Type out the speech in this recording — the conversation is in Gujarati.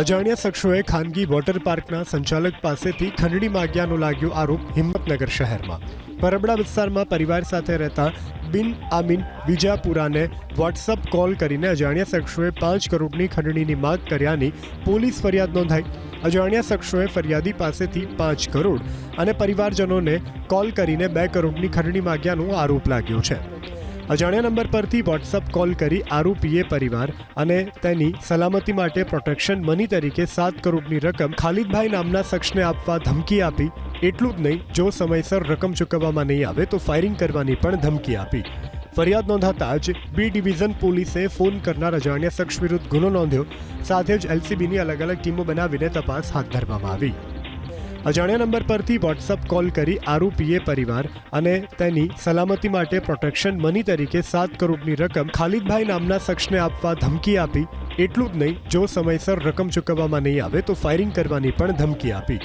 અજાણ્યા શખ્સોએ ખાનગી વોટર પાર્કના સંચાલક પાસેથી ખંડણી માગ્યાનો લાગ્યો આરોપ હિંમતનગર શહેરમાં. પરબડા વિસ્તારમાં પરિવાર સાથે રહેતા બિન આમીન વિજાપુરાને વોટ્સઅપ કોલ કરીને અજાણ્યા શખ્સોએ પાંચ કરોડની ખંડણીની માગ કર્યાની પોલીસ ફરિયાદ નોંધાઈ. અજાણ્યા શખ્સોએ ફરિયાદી પાસેથી પાંચ કરોડ અને પરિવારજનોને કોલ કરીને બે કરોડની ખંડણી માગ્યાનો આરોપ લાગ્યો છે. અજાણ્યા નંબર પરથી વોટ્સઅપ કોલ કરી આરોપીએ પરિવાર અને તેની સલામતી માટે પ્રોટેક્શન મની તરીકે સાત કરોડની રકમ ખાલિદભાઈ નામના શખ્સને આપવા ધમકી આપી. એટલું જ નહીં, જો સમયસર રકમ ચૂકવવામાં નહીં આવે તો ફાયરિંગ કરવાની પણ ધમકી આપી. ફરિયાદ નોંધાતા જ બી ડિવિઝન પોલીસે ફોન કરનાર અજાણ્યા શખ્સ વિરુદ્ધ ગુનો નોંધ્યો. સાથે જ એલસીબીની અલગ અલગ ટીમો બનાવીને તપાસ હાથ ધરવામાં આવી. અજાણ્યા નંબર પરથી વોટ્સઅપ કોલ કરી આરોપીએ પરિવાર અને તેની સલામતી માટે પ્રોટેક્શન મની તરીકે સાત કરોડની રકમ ખાલિદભાઈ નામના શખ્સને આપવા ધમકી આપી. એટલું જ નહીં, જો સમયસર રકમ ચૂકવવામાં નહીં આવે તો ફાયરિંગ કરવાની પણ ધમકી આપી.